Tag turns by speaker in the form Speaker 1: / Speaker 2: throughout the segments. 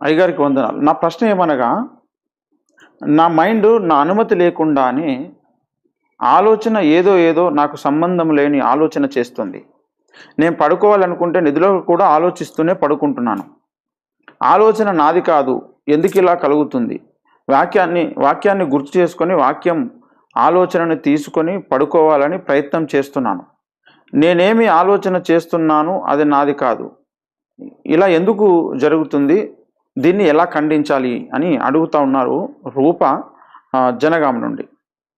Speaker 1: అయ్యగారికి వందనాలు. నా ప్రశ్న ఏమనగా నా మైండ్ నా అనుమతి లేకుండానే ఆలోచన ఏదో ఏదో నాకు సంబంధం లేని ఆలోచన చేస్తుంది. నేను పడుకోవాలనుకుంటే నిధిలో కూడా ఆలోచిస్తూనే పడుకుంటున్నాను. ఆలోచన నాది కాదు ఎందుకు ఇలా కలుగుతుంది? వాక్యాన్ని వాక్యాన్ని గుర్తు చేసుకొని వాక్యం ఆలోచనని తీసుకొని పడుకోవాలని ప్రయత్నం చేస్తున్నాను. నేనేమి ఆలోచన చేస్తున్నాను అది నాది కాదు. ఇలా ఎందుకు జరుగుతుంది? దీన్ని ఎలా ఖండించాలి అని అడుగుతా ఉన్నారు రూప ఆ, జనగాం నుండి.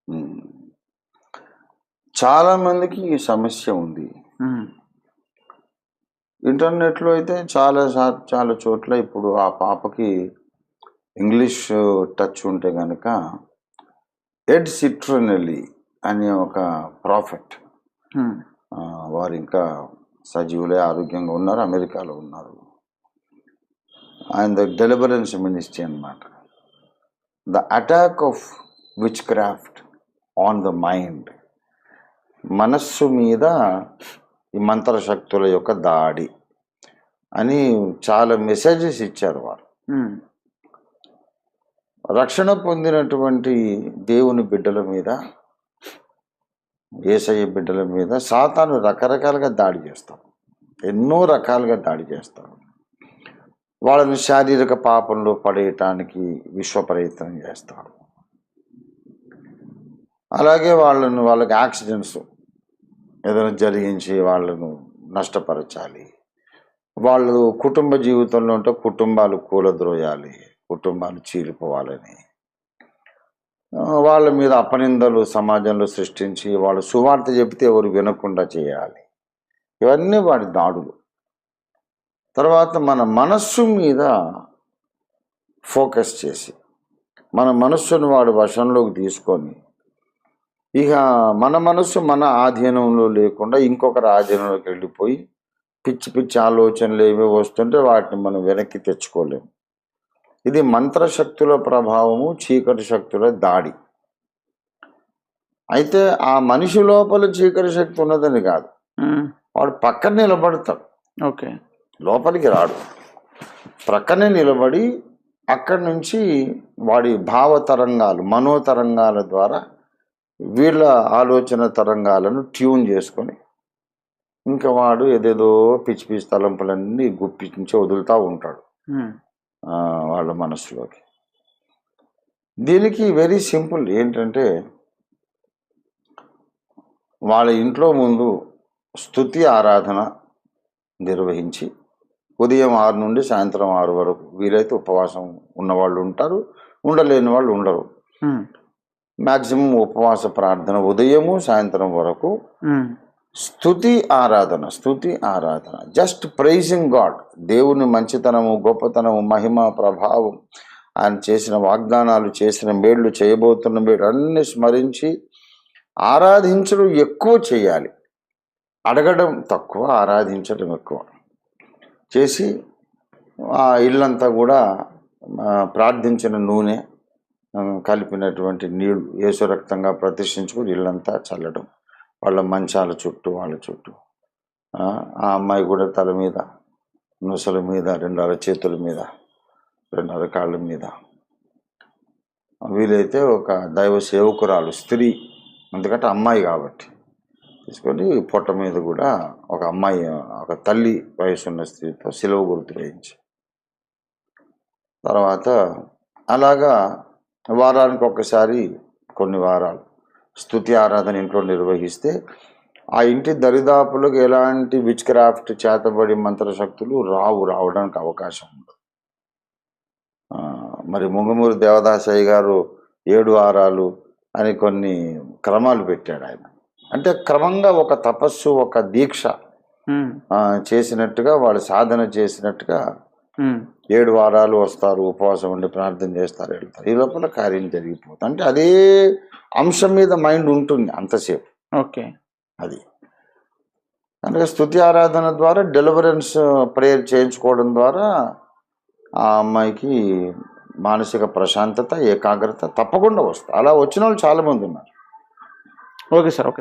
Speaker 2: ఉమ్. చాలా మందికి ఈ సమస్య ఉంది. ఇంటర్నెట్లో అయితే చాలా చాలా చోట్ల ఇప్పుడు ఆ పాపకి ఇంగ్లీష్ టచ్ ఉంటే కనుక ఎడ్ సిట్రనెల్లి అనే ఒక ప్రాఫిట్ వారు ఇంకా సజీవులే ఆరోగ్యంగా ఉన్నారు అమెరికాలో ఉన్నారు. ఆయన ద డెలివరెన్స్ మినిస్ట్రీ అన్నమాట. The attack of witchcraft on the mind మనస్సు మీద ఈ మంత్రశక్తుల యొక్క దాడి అని చాలా మెసేజెస్ ఇచ్చారు వారు.
Speaker 1: ఉమ్,
Speaker 2: రక్షణ పొందినటువంటి దేవుని బిడ్డల మీద ఏసయ్య బిడ్డల మీద సాతాను రకరకాలుగా దాడి చేస్తాడు ఎన్నో రకాలుగా దాడి చేస్తాడు వాళ్ళని శారీరక పాపంలో పడేయటానికి విశ్వ ప్రయత్నం అలాగే వాళ్ళను వాళ్ళకి యాక్సిడెంట్స్ ఏదైనా జరిగించి వాళ్ళను నష్టపరచాలి. వాళ్ళు కుటుంబ జీవితంలో ఉంటే కుటుంబాలు కూలద్రోయాలి కుటుంబాలు చీలిపోవాలని. వాళ్ళ మీద అపనిందలు సమాజంలో సృష్టించి వాళ్ళు సువార్త చెబితే ఎవరు వినకుండా చేయాలి. ఇవన్నీ వాడి దాడులు. తర్వాత మన మనస్సు మీద ఫోకస్ చేసి మన మనస్సును వాడు వశంలోకి తీసుకొని ఇక మన మనస్సు మన ఆధీనంలో లేకుండా ఇంకొకరి ఆధీనంలోకి వెళ్ళిపోయి పిచ్చి పిచ్చి ఆలోచనలు ఏవో వస్తుంటే వాటిని మనం వెనక్కి తెచ్చుకోలేము ఇది మంత్రశక్తుల ప్రభావము చీకటి శక్తుల దాడి. అయితే ఆ మనిషి లోపల చీకటి శక్తి ఉన్నదని కాదు. వాడు పక్కన నిలబడతాడు.
Speaker 1: ఓకే.
Speaker 2: లోపలికి రాడు. ప్రక్కనే నిలబడి అక్కడి నుంచి వాడి భావ తరంగాలు మనో తరంగాల ద్వారా వీళ్ళ ఆలోచన తరంగాలను ట్యూన్ చేసుకొని ఇంకా వాడు ఏదేదో పిచ్చి పిచ్చి తలంపులన్నీ గుప్పించి వదులుతూ ఉంటాడు. వాళ్ళ మనసులోకి దీనికి వెరీ సింపుల్ ఏంటంటే వాళ్ళ ఇంట్లో ముందు స్తుతి ఆరాధన నిర్వహించి ఉదయం ఆరు నుండి సాయంత్రం ఆరు వరకు వీలైతే ఉపవాసం ఉన్నవాళ్ళు ఉంటారు ఉండలేని వాళ్ళు ఉండరు.
Speaker 1: ఉమ్,
Speaker 2: మ్యాక్సిమం ఉపవాస ప్రార్థన ఉదయము సాయంత్రం వరకు స్తుతి ఆరాధన స్తుతి ఆరాధన. జస్ట్ ప్రైజింగ్ గాడ్ దేవుని మంచితనము గొప్పతనము మహిమ ప్రభావం ఆయన చేసిన వాగ్దానాలు చేసిన మేళ్ళు చేయబోతున్న మేళ్ళు అన్ని స్మరించి ఆరాధించడం ఎక్కువ చేయాలి. అడగడం తక్కువ ఆరాధించడం ఎక్కువ. చేసి ఆ ఇల్లంతా కూడా ప్రార్థించిన నూనె కలిపినటువంటి నీళ్ళు యేసు రక్తంగా ప్రతిష్ఠించుకుని ఇల్లంతా చల్లడం. వాళ్ళ మంచాల చుట్టూ వాళ్ళ చుట్టూ. ఆ అమ్మాయి కూడా తల మీద నుసల మీద రెండు చేతుల మీద రెండు అరకాళ్ళ మీద. వీలైతే ఒక దైవ సేవకురాలు స్త్రీ ఎందుకంటే అమ్మాయి కాబట్టి. తీసుకొని పొట్ట మీద కూడా ఒక అమ్మాయి ఒక తల్లి వయసున్న స్త్రీతో సిలువ గుర్తు వేయించి. తర్వాత అలాగా వారానికి ఒక్కసారి కొన్ని వారాలు స్తుతి ఆరాధన ఇంట్లో నిర్వహిస్తే ఆ ఇంటి దరిదాపులకు ఎలాంటి విచ్ క్రాఫ్ట్ చేతబడి మంత్రశక్తులు రావు రావడానికి అవకాశం ఉండదు. మరి ముంగమూరి దేవదాసయ్య గారు ఏడు వారాలు అని కొన్ని క్రమాలు పెట్టాడు ఆయన. అంటే క్రమంగా ఒక తపస్సు ఒక దీక్ష చేసినట్టుగా వాళ్ళు సాధన చేసినట్టుగా ఏడు వారాలు వస్తారు ఉపవాసం ఉండి ప్రార్థన చేస్తారు వెళ్తారు. ఈ లోపల కార్యం జరిగిపోతుంది. అంటే అదే అంశం మీద మైండ్ ఉంటుంది అంతసేపు.
Speaker 1: ఓకే.
Speaker 2: అది. కనుక స్తుతి ఆరాధన ద్వారా డెలివరెన్స్ ప్రేయర్ చేయించుకోవడం ద్వారా ఆ అమ్మాయికి మానసిక ప్రశాంతత ఏకాగ్రత తప్పకుండా వస్తుంది. అలా వచ్చిన వాళ్ళు చాలామంది ఉన్నారు.
Speaker 1: Okay sir okay.